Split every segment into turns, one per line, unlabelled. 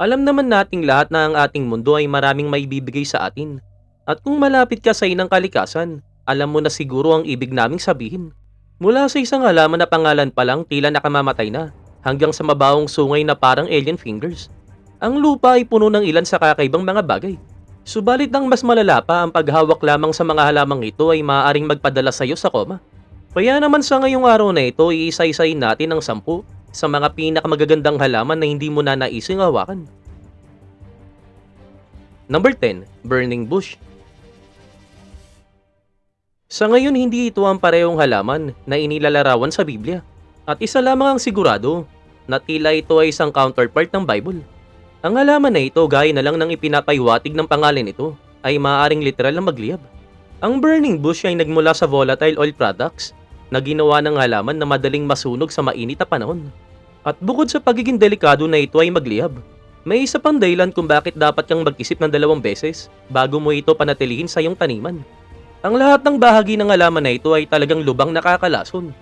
Alam naman nating lahat na ang ating mundo ay maraming maibibigay sa atin. At kung malapit ka sa inang kalikasan, alam mo na siguro ang ibig naming sabihin. Mula sa isang halaman na pangalan pa lang tila nakamamatay na, hanggang sa mabawong sungay na parang alien fingers. Ang lupa ay puno ng ilan sa kakaibang mga bagay. Subalit ang mas malala pa ang paghawak lamang sa mga halamang ito ay maaaring magpadala sa iyo sa koma. Kaya naman sa ngayong araw na ito, iisa-isayin natin ang sampu sa mga pinakamagagandang halaman na hindi mo na naising hawakan. Number 10, Burning Bush. Sa ngayon, hindi ito ang parehong halaman na inilalarawan sa Biblia. At isa lamang ang sigurado na tila ito ay isang counterpart ng Bible. Ang halaman na ito, gaya na lang ng ipinapaywatig ng pangalan nito, ay maaaring literal na magliyab. Ang burning bush ay nagmula sa volatile oil products na ginawa ng halaman na madaling masunog sa mainit na panahon. At bukod sa pagiging delikado na ito ay magliyab, may isa pang dahilan kung bakit dapat kang mag-isip ng dalawang beses bago mo ito panatilihin sa iyong taniman. Ang lahat ng bahagi ng halaman na ito ay talagang lubang nakakalason.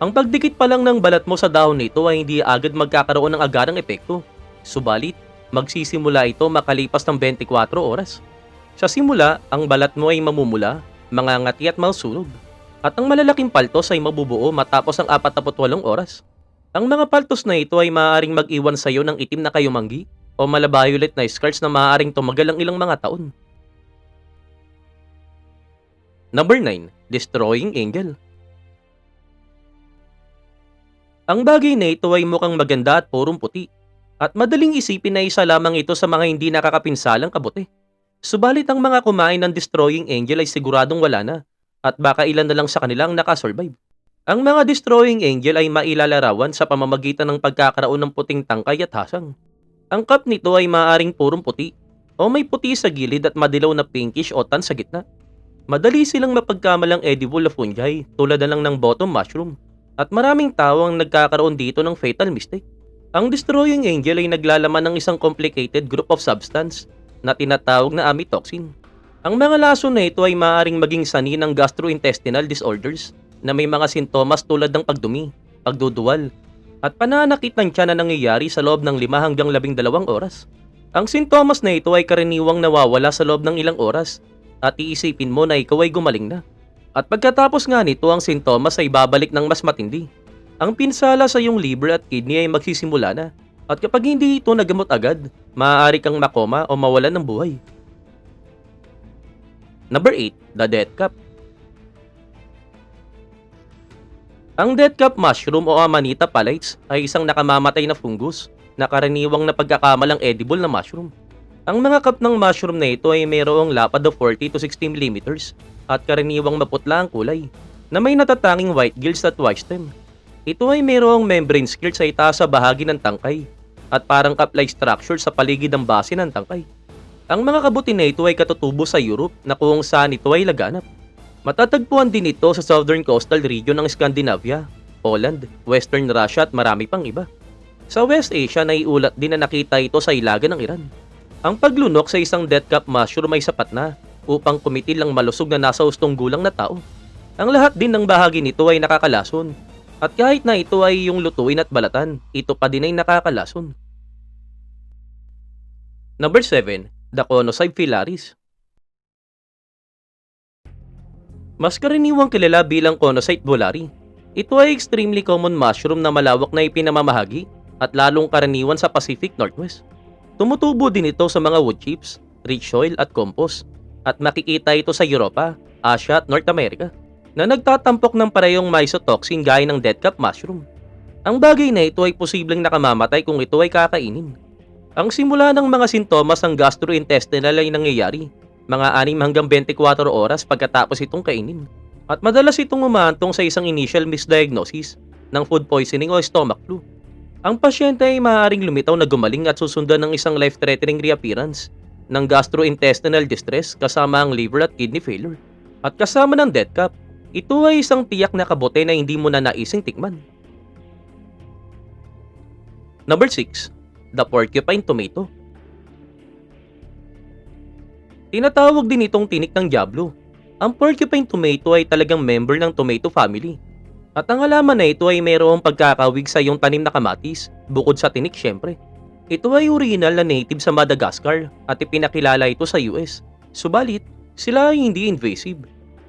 Ang pagdikit pa lang ng balat mo sa dahon nito ay hindi agad magkakaroon ng agarang epekto. Subalit, magsisimula ito makalipas ng 24 oras. Sa simula, ang balat mo ay mamumula, mangangati at masunog. At ang malalaking paltos ay mabubuo matapos ang 48 oras. Ang mga paltos na ito ay maaaring mag-iwan sa iyo ng itim na kayumanggi o malabayolet na scars na maaaring tumagal ang ilang mga taon. Number 9, Destroying Angel. Ang bagay na ito ay mukhang maganda at purong puti. At madaling isipin na isa lamang ito sa mga hindi nakakapinsalang kabuti. Subalit ang mga kumain ng Destroying Angel ay siguradong wala na at baka ilan na lang sa kanilang nakasurvive. Ang mga Destroying Angel ay mailalarawan sa pamamagitan ng pagkakaroon ng puting tangkay at hasang. Ang cup nito ay maaaring purong puti o may puti sa gilid at madilaw na pinkish o tan sa gitna. Madali silang mapagkamalang edible na fungi tulad na lang ng bottom mushroom at maraming tao ang nagkakaroon dito ng fatal mistake. Ang Destroying Angel ay naglalaman ng isang complicated group of substance na tinatawag na amitoxin. Ang mga lason na ito ay maaaring maging sani ng gastrointestinal disorders na may mga sintomas tulad ng pagdumi, pagduduwal, at pananakit ng tiyan na nangyayari sa loob ng 5 hanggang 12 oras. Ang sintomas na ito ay karaniwang nawawala sa loob ng ilang oras at iisipin mo na ikaw ay gumaling na. At pagkatapos nga nito ang sintomas ay babalik ng mas matindi. Ang pinsala sa iyong liver at kidney ay magsisimula na. At kapag hindi ito nagamot agad, maaari kang makoma o mawalan ng buhay. Number 8, the death cup. Ang death cup mushroom o Amanita pallets ay isang nakamamatay na fungus na karaniwang na pagkakamalang edible na mushroom. Ang mga cup ng mushroom na ito ay mayroong lapad of 40 to 60 mm at karaniwang maputla ang kulay na may natatanging white gills at white stem. Ito ay mayroong membrane skirt sa itaas sa bahagi ng tangkay at parang cup-like structure sa paligid ng base ng tangkay. Ang mga kabuti na ito ay katutubo sa Europe na kung saan ito ay laganap. Matatagpuan din ito sa southern coastal region ng Scandinavia, Poland, Western Russia at marami pang iba. Sa West Asia, naiulat din na nakita ito sa ilaga ng Iran. Ang paglunok sa isang death cup mushroom ay sapat na upang kumitil ang malusog na nasa ustong gulang na tao. Ang lahat din ng bahagi nito ay nakakalason. At kahit na ito ay yung lutuin at balatan, ito pa din ay nakakalason. Number 7, the Conocybe filaris. Mas karaniwang kilala bilang Conocyte bulari. Ito ay extremely common mushroom na malawak na ipinamamahagi at lalong karaniwan sa Pacific Northwest. Tumutubo din ito sa mga wood chips, rich soil at compost at makikita ito sa Europa, Asia at North America na nagtatampok ng parehong mycotoxin gaya ng dead cap mushroom. Ang bagay na ito ay posibleng nakamamatay kung ito ay kakainin. Ang simula ng mga sintomas ng gastrointestinal ay nangyayari mga 6 hanggang 24 oras pagkatapos itong kainin. At madalas itong umantong sa isang initial misdiagnosis ng food poisoning o stomach flu. Ang pasyente ay maaaring lumitaw na gumaling at susundan ng isang life-threatening reappearance ng gastrointestinal distress kasama ang liver at kidney failure. At kasama ng death cap, ito ay isang tiyak na kabote na hindi mo na naising tikman. Number 6. The Porcupine Tomato Tinatawag din itong tinik ng Diablo. Ang porcupine tomato ay talagang member ng tomato family. At ang halaman na ito ay mayroong pagkakawig sa iyong tanim na kamatis, bukod sa tinik syempre. Ito ay original na native sa Madagascar at ipinakilala ito sa US. Subalit, sila ay hindi invasive.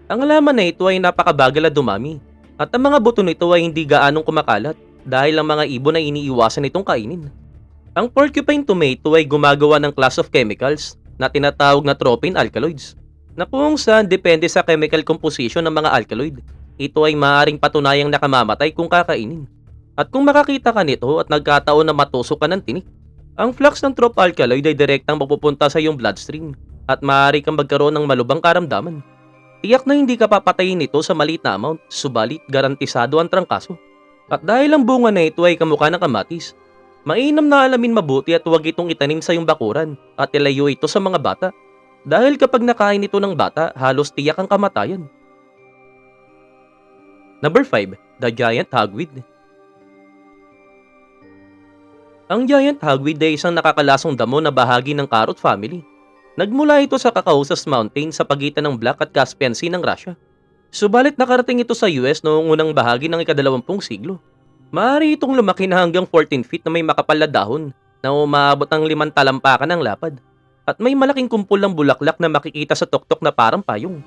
Ang halaman na ito ay napakabagal at dumami at ang mga buto nito ay hindi gaanong kumakalat dahil ang mga ibon ay iniiwasan itong kainin. Ang porcupine tomato ay gumagawa ng class of chemicals na tinatawag na tropine alkaloids na kung saan depende sa chemical composition ng mga alkaloid. Ito ay maaaring patunayang nakamamatay kung kakainin. At kung makakita ka nito at nagkataon na matusok ka ng tinik, ang flux ng trop alkaloid ay direktang mapupunta sa iyong bloodstream at maaari kang magkaroon ng malubang karamdaman. Tiyak na hindi ka papatayin nito sa maliit na amount, subalit garantisado ang trangkaso. At dahil ang bunga na ito ay kamukha ng kamatis, mainam na alamin mabuti at huwag itong itanim sa iyong bakuran at ilayo ito sa mga bata. Dahil kapag nakain ito ng bata, halos tiyak ang kamatayan. Number 5. The Giant Hagweed Ang giant hagweed ay isang nakakalasong damo na bahagi ng carrot family. Nagmula ito sa Caucasus Mountain sa pagitan ng Black at Caspian Sea ng Russia. Subalit nakarating ito sa US noong unang bahagi ng ikadalawampung siglo. Maaari itong lumaki na hanggang 14 feet na may makapal na dahon na umaabot ng limang talampakan ng lapad. At may malaking kumpol ng bulaklak na makikita sa tuktok na parang payong.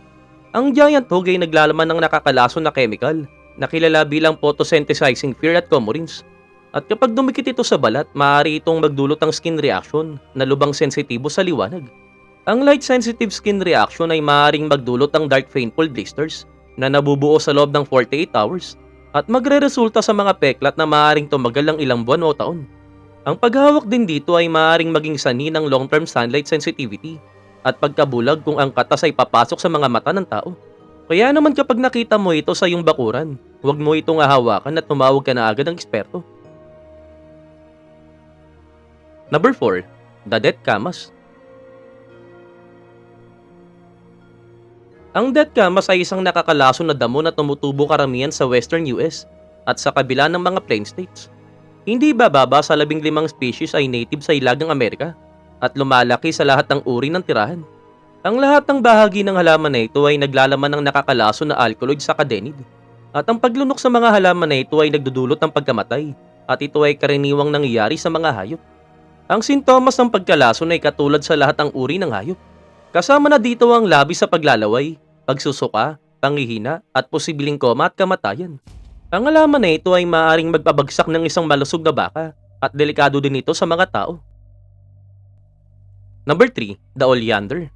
Ang giant hog ay naglalaman ng nakakalason na chemical na kilala bilang photosynthesizing fear at comorins. At kapag dumikit ito sa balat, maaari itong magdulot ng skin reaction na lubang sensitibo sa liwanag. Ang light-sensitive skin reaction ay maaaring magdulot ng dark painful blisters na nabubuo sa loob ng 48 hours at magre-resulta sa mga peklat na maaaring tumagal ng ilang buwan o taon. Ang paghawak din dito ay maaaring maging sani ng long-term sunlight sensitivity at pagkabulag kung ang katas ay papasok sa mga mata ng tao. Kaya naman kapag nakita mo ito sa iyong bakuran, huwag mo itong ahawakan at tumawag ka na agad ng eksperto. Number 4. The Death Camas Ang death camas ay isang nakakalason na damo na tumutubo karamihan sa western US at sa kabila ng mga plain states. Hindi bababa sa labing limang species ay native sa Ilagang Amerika at lumalaki sa lahat ng uri ng tirahan. Ang lahat ng bahagi ng halaman na ito ay naglalaman ng nakakalason na alkaloid sa kadenid. At ang paglunok sa mga halaman na ito ay nagdudulot ng pagkamatay at ito ay karaniwang nangyayari sa mga hayop. Ang sintomas ng pagkalason ay katulad sa lahat ng uri ng hayop. Kasama na dito ang labi sa paglalaway, pagsusuka, pangihina at posibleng koma at kamatayan. Ang alaman na ito ay maaaring magpabagsak ng isang malusog na baka at delikado din ito sa mga tao. Number 3. The Oleander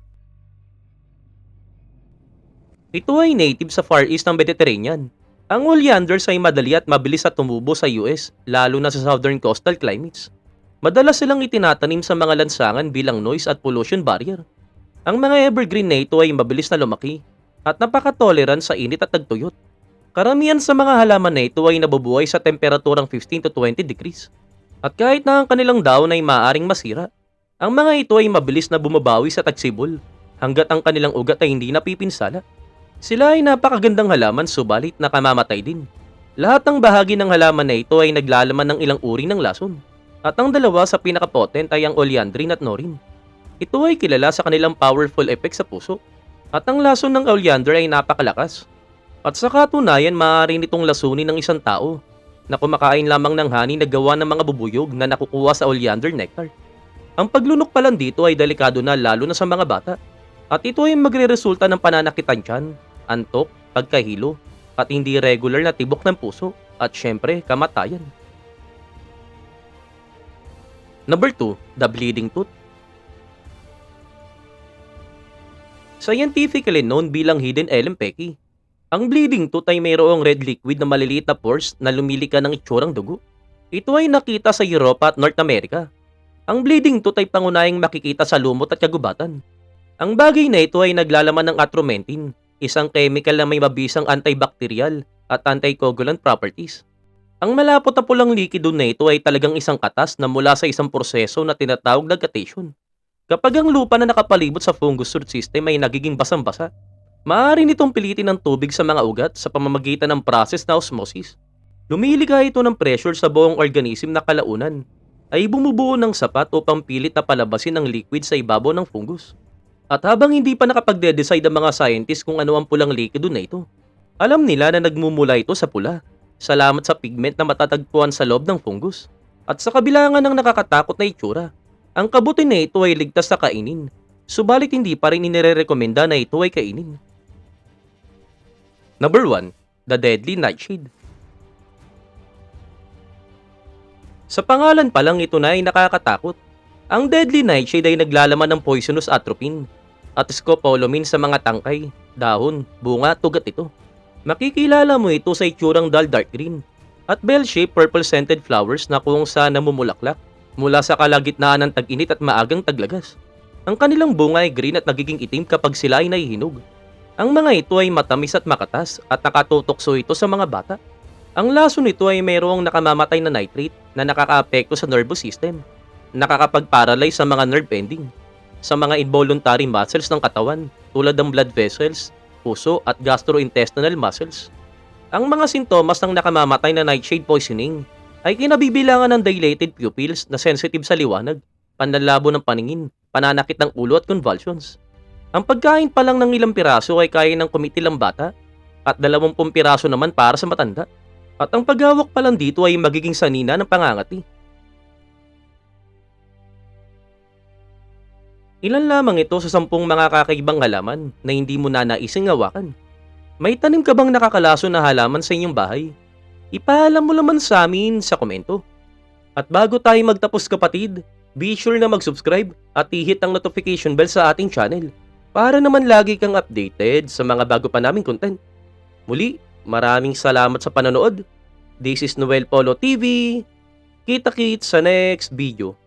Ito ay native sa Far East ng Mediterranean. Ang oleanders ay madali at mabilis at tumubo sa US, lalo na sa southern coastal climates. Madalas silang itinatanim sa mga lansangan bilang noise at pollution barrier. Ang mga evergreen na ito ay mabilis na lumaki at napaka-tolerant sa init at tagtuyot. Karamihan sa mga halaman na ito ay nabubuhay sa temperaturang 15 to 20 degrees. At kahit na ang kanilang daon ay maaaring masira, ang mga ito ay mabilis na bumabawi sa tagsibol hanggat ang kanilang ugat ay hindi napipinsala. Sila ay napakagandang halaman subalit nakamamatay din. Lahat ng bahagi ng halaman na ito ay naglalaman ng ilang uri ng lason. At ang dalawa sa pinakapotent ay ang oleandrin at norin. Ito ay kilala sa kanilang powerful effect sa puso. At ang lason ng oleander ay napakalakas. At sa katunayan, maaari nitong lasunin ng isang tao na kumakain lamang ng honey na gawa ng mga bubuyog na nakukuha sa oleander nectar. Ang paglunok pa lang dito ay delikado na lalo na sa mga bata. At ito ay magre-resulta ng pananakitan tiyan, antok, pagkahilo, at hindi regular na tibok ng puso, at syempre, kamatayan. Number 2, the bleeding tooth. Scientifically known bilang hidden elempeki, ang bleeding tooth ay mayroong red liquid na maliliit na pores na lumilika ng itsurang dugo. Ito ay nakita sa Europa at North America. Ang bleeding tooth ay pangunahing makikita sa lumot at kagubatan. Ang bagay na ito ay naglalaman ng atromentin, isang chemical na may mabisang antibacterial at anticoagulant properties. Ang malapot na pulang likido na ito ay talagang isang katas na mula sa isang proseso na tinatawag na guttation. Kapag ang lupa na nakapalibot sa fungus root system ay nagiging basang-basa, maaari nitong pilitin ng tubig sa mga ugat sa pamamagitan ng process na osmosis. Lumilika ito ng pressure sa buong organism na kalaunan ay bumubuo ng sapat upang pilit na palabasin ang liquid sa ibabaw ng fungus. At habang hindi pa nakapagde-decide ang mga scientists kung ano ang pulang likido na ito, alam nila na nagmumula ito sa pula, salamat sa pigment na matatagpuan sa loob ng fungus. At sa kabila ng nakakatakot na itsura, ang kabuti na ito ay ligtas sa kainin. Subalit hindi pa rin inirerekomenda na ito ay kainin. Number 1. The Deadly Nightshade Sa pangalan pa lang ito na ay nakakatakot. Ang Deadly Nightshade ay naglalaman ng poisonous atropine at scopolamine sa mga tangkay, dahon, bunga, tugat ito. Makikilala mo ito sa itsurang dull dark green at bell-shaped purple-scented flowers na kung saan namumulaklak mula sa kalagitnaan ng tag-init at maagang taglagas. Ang kanilang bunga ay green at nagiging itim kapag sila ay nahihinog. Ang mga ito ay matamis at makatas at nakatutokso ito sa mga bata. Ang laso nito ay mayroong nakamamatay na nitrate na nakakaapekto sa nervous system, nakakapag-paralyze sa mga nerve ending, sa mga involuntary muscles ng katawan tulad ng blood vessels, puso at gastrointestinal muscles. Ang mga sintomas ng nakamamatay na nightshade poisoning ay kinabibilangan ng dilated pupils na sensitive sa liwanag, panlalabo ng paningin, pananakit ng ulo at convulsions. Ang pagkain pa lang ng ilang piraso ay kaya ng kumitilang bata at 20 piraso naman para sa matanda. At ang paghawak pa lang dito ay magiging sanina ng pangangati. Ilan lamang ito sa sampung mga kakaibang halaman na hindi mo nanaising hawakan. May tanim ka bang nakakalaso na halaman sa inyong bahay? Ipaalam mo naman sa amin sa komento. At bago tayo magtapos kapatid, be sure na mag-subscribe at i-hit ang notification bell sa ating channel para naman lagi kang updated sa mga bago pa naming content. Muli, maraming salamat sa panonood. This is Noel Polo TV. Kita-kits sa next video.